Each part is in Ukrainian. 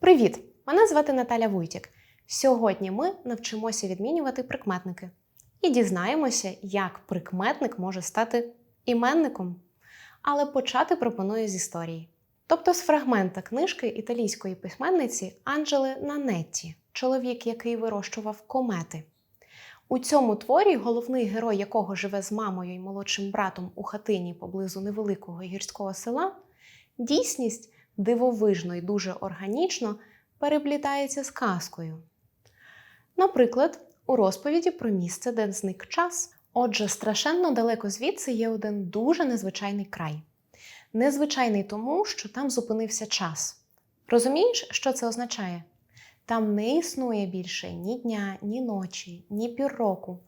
Привіт! Мене звати Наталя Вуйтік. Сьогодні ми навчимося відмінювати прикметники і дізнаємося, як прикметник може стати іменником. Але почати пропоную з історії. Тобто з фрагмента книжки італійської письменниці Анджели Нанетті, чоловік, який вирощував комети. У цьому творі головний герой, якого живе з мамою і молодшим братом у хатині поблизу невеликого гірського села, дійсність дивовижно і дуже органічно переплітається з казкою. Наприклад, у розповіді про місце, де зник час. Отже, страшенно далеко звідси є один дуже незвичайний край. Незвичайний тому, що там зупинився час. Розумієш, що це означає? Там не існує більше ні дня, ні ночі, ні півроку.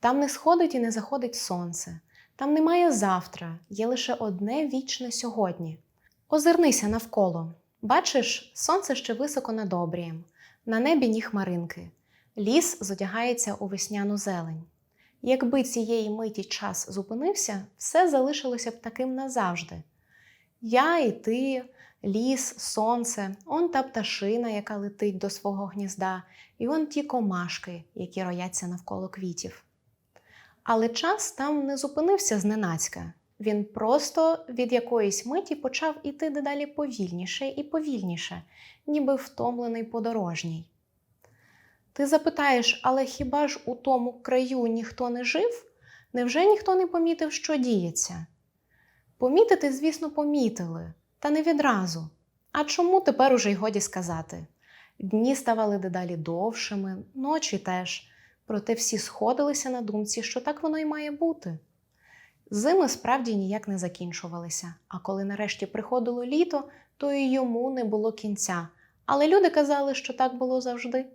Там не сходить і не заходить сонце. Там немає завтра, є лише одне вічне сьогодні. Озирнися навколо. Бачиш, сонце ще високо над обрієм, на небі ні хмаринки. Ліс зодягається у весняну зелень. Якби цієї миті час зупинився, все залишилося б таким назавжди. Я і ти, ліс, сонце, он та пташина, яка летить до свого гнізда, і он ті комашки, які рояться навколо квітів. Але час там не зупинився зненацька. Він просто від якоїсь миті почав іти дедалі повільніше і повільніше, ніби втомлений подорожній. Ти запитаєш, але хіба ж у тому краю ніхто не жив? Невже ніхто не помітив, що діється? Помітити, звісно, помітили, та не відразу. А чому тепер уже й годі сказати? Дні ставали дедалі довшими, ночі теж, проте всі сходилися на думці, що так воно й має бути. Зими справді ніяк не закінчувалися, а коли нарешті приходило літо, то й йому не було кінця. Але люди казали, що так було завжди.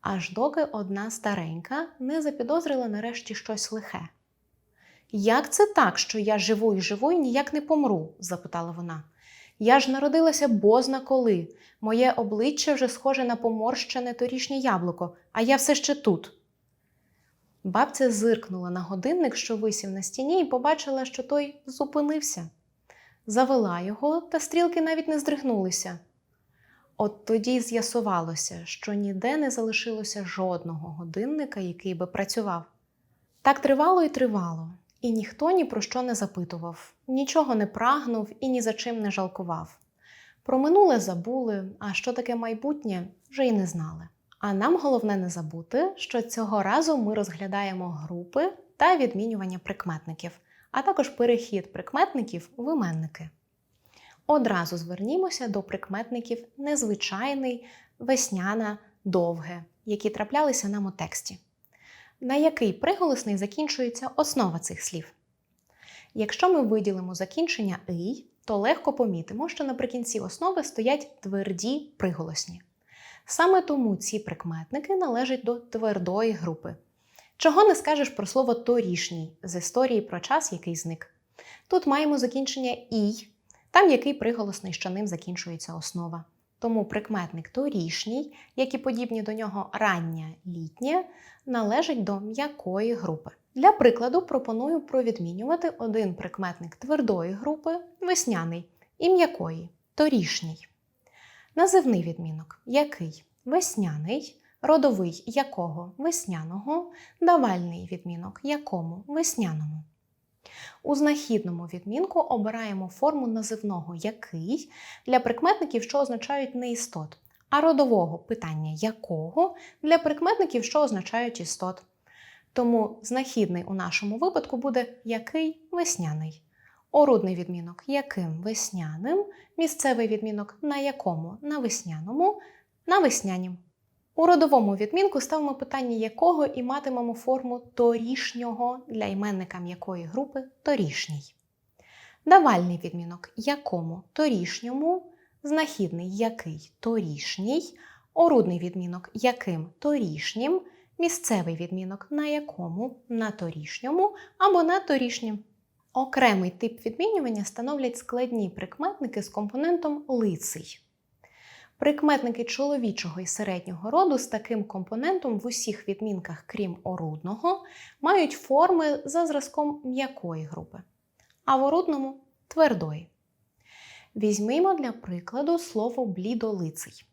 Аж доки одна старенька не запідозрила нарешті щось лихе. Як це так, що я живу і живу і ніяк не помру? запитала вона. Я ж народилася бозна коли. Моє обличчя вже схоже на поморщене торішнє яблуко, а я все ще тут. Бабця зиркнула на годинник, що висів на стіні, і побачила, що той зупинився. Завела його, та стрілки навіть не здригнулися. От тоді з'ясувалося, що ніде не залишилося жодного годинника, який би працював. Так тривало і тривало, і ніхто ні про що не запитував, нічого не прагнув і ні за чим не жалкував. Про минуле забули, а що таке майбутнє вже й не знали. А нам головне не забути, що цього разу ми розглядаємо групи та відмінювання прикметників, а також перехід прикметників в іменники. Одразу звернімося до прикметників незвичайний, весняна, довге, які траплялися нам у тексті. На який приголосний закінчується основа цих слів? Якщо ми виділимо закінчення «ий», то легко помітимо, що наприкінці основи стоять тверді приголосні. Саме тому ці прикметники належать до твердої групи. Чого не скажеш про слово торішній з історії про час, який зник. Тут маємо закінчення ій, там який приголосний, що ним закінчується основа. Тому прикметник торішній, як і подібні до нього рання літнє, належить до м'якої групи. Для прикладу пропоную провідмінювати один прикметник твердої групи весняний і м'якої торішній. Називний відмінок. Який? Весняний, родовий якого? Весняного, давальний відмінок. Якому? Весняному. У знахідному відмінку обираємо форму називного який для прикметників, що означають не істот, а родового питання якого для прикметників, що означають істот. Тому знахідний у нашому випадку буде який весняний. Орудний відмінок яким? Весняним, місцевий відмінок на якому? На весняному, на веснянім. У родовому відмінку ставимо питання якого і матимемо форму торішнього для іменника м'якої групи торішній. Давальний відмінок якому? Торішньому, знахідний який? Торішній, орудний відмінок яким? Торішнім, місцевий відмінок на якому? На торішньому або на торішнім. Окремий тип відмінювання становлять складні прикметники з компонентом лиций. Прикметники чоловічого і середнього роду з таким компонентом в усіх відмінках, крім орудного, мають форми за зразком м'якої групи, а в орудному твердої. Візьмімо для прикладу слово блідолиций.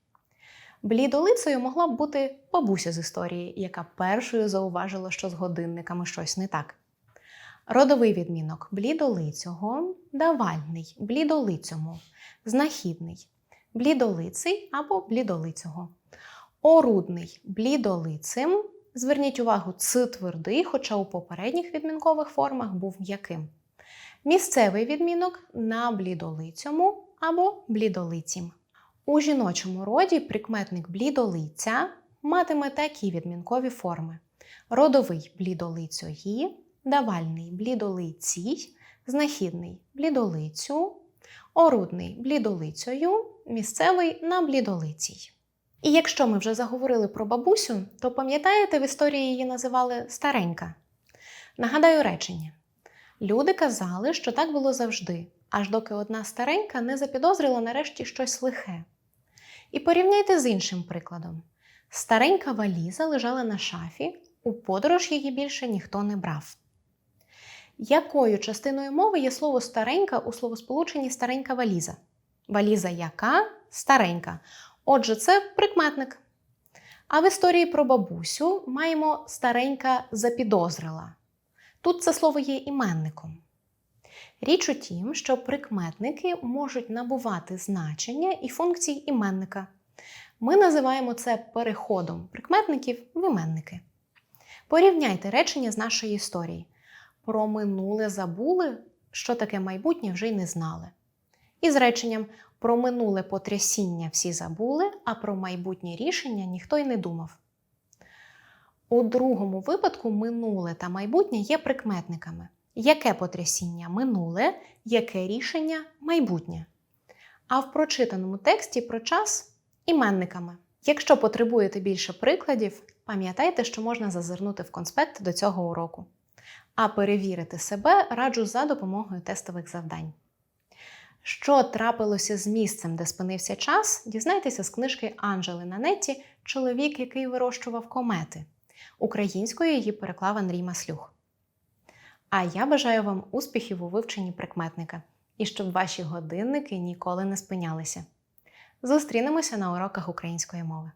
Блідолицею могла б бути бабуся з історії, яка першою зауважила, що з годинниками щось не так. Родовий відмінок блідолицього, давальний блідолицьому, знахідний блідолиций або блідолицього. Орудний блідолицим. Зверніть увагу, ц твердий, хоча у попередніх відмінкових формах був м'яким. Місцевий відмінок на блідолицьому або блідолицім. У жіночому роді прикметник блідолиця матиме такі відмінкові форми: родовий блідолицьої, давальний блідолицій, знахідний блідолицю, орудний блідолицею, місцевий на блідолицій. І якщо ми вже заговорили про бабусю, то пам'ятаєте, в історії її називали старенька? Нагадаю речення. Люди казали, що так було завжди, аж доки одна старенька не запідозрила нарешті щось лихе. І порівняйте з іншим прикладом: старенька валіза лежала на шафі, у подорож її більше ніхто не брав. Якою частиною мови є слово старенька у словосполученні старенька валіза? Валіза яка старенька. Отже, це прикметник. А в історії про бабусю маємо старенька запідозрила. Тут це слово є іменником. Річ у тім, що прикметники можуть набувати значення і функцій іменника. Ми називаємо це переходом прикметників в іменники. Порівняйте речення з нашої історії. Про минуле забули, що таке майбутнє вже й не знали. І з реченням про минуле потрясіння всі забули, а про майбутнє рішення ніхто й не думав. У другому випадку минуле та майбутнє є прикметниками. Яке потрясіння минуле, яке рішення майбутнє. А в прочитаному тексті про час іменниками. Якщо потребуєте більше прикладів, пам'ятайте, що можна зазирнути в конспект до цього уроку. А перевірити себе раджу за допомогою тестових завдань. Що трапилося з місцем, де спинився час, дізнайтеся з книжки Анжели Нанетті Чоловік, який вирощував комети. Українською її переклав Андрій Маслюх. А я бажаю вам успіхів у вивченні прикметника і щоб ваші годинники ніколи не спинялися. Зустрінемося на уроках української мови.